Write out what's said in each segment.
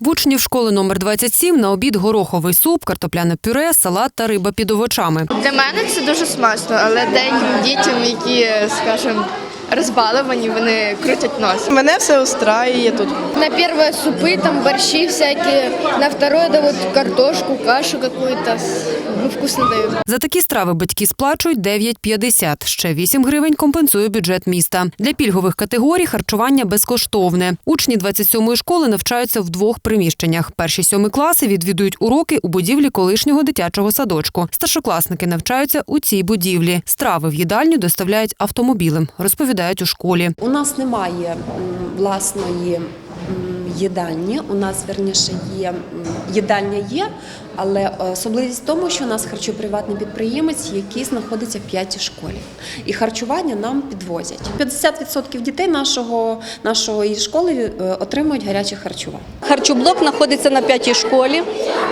В учнів школи номер 27 на обід гороховий суп, картопляне пюре, салат та риба під овочами. Для мене це дуже смачно, але деяким дітям, які, скажімо, розбаловані, вони крутять нос. Мене все устраює тут. На первое супы, там борщи всякие, на второе да картошку, кашу какую-то, ну, вкусно дают. За такі страви батьки сплачують 9,50. Ще 8 гривень компенсує бюджет міста. Для пільгових категорій харчування безкоштовне. Учні 27-ї школи навчаються в двох приміщеннях. Перші сьомі класи відвідують уроки у будівлі колишнього дитячого садочку. Старшокласники навчаються у цій будівлі. Страви в їдальню доставляють автомобілем, розповідають у школі. У нас немає власної їдальні. У нас верніше є їдальня є, але особливість в тому, що у нас харчоприватний підприємець, який знаходиться в п'ятій школі, і харчування нам підвозять. 50% дітей нашого нашої школи е, отримують гаряче харчування. Харчоблок знаходиться на п'ятій школі.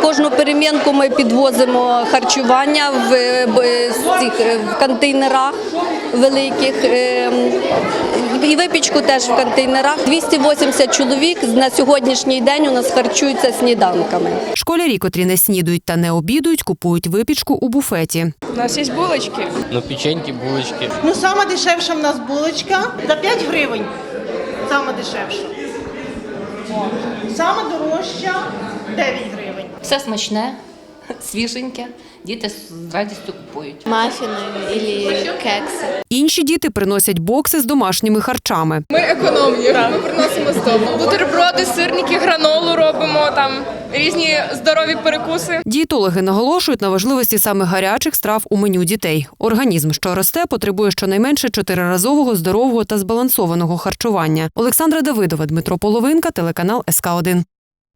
Кожну перемінку ми підвозимо харчування в, цих, е, в контейнерах великих. е, І випічку теж в контейнерах. 280 чоловік на сьогоднішній день у нас харчуються сніданками. Школярі, котрі не снідують та не обідують, купують випічку у буфеті. У нас є булочки. Ну, печеньки, булочки. Ну, сама дешевша в нас булочка за 5 гривень. Сама дешевша. О. Сама дорожча 9 гривень. Все смачне, свіженьке. Діти з радістю купують. Мафіни або кекси. Інші діти приносять бокси з домашніми харчами. Ми економні, Бутерброди, сирники, гранолу робимо, там різні здорові перекуси. Дієтологи наголошують на важливості саме гарячих страв у меню дітей. Організм, що росте, потребує щонайменше чотириразового здорового та збалансованого харчування. Олександра Давидова, Дмитро Половинка, телеканал СК 1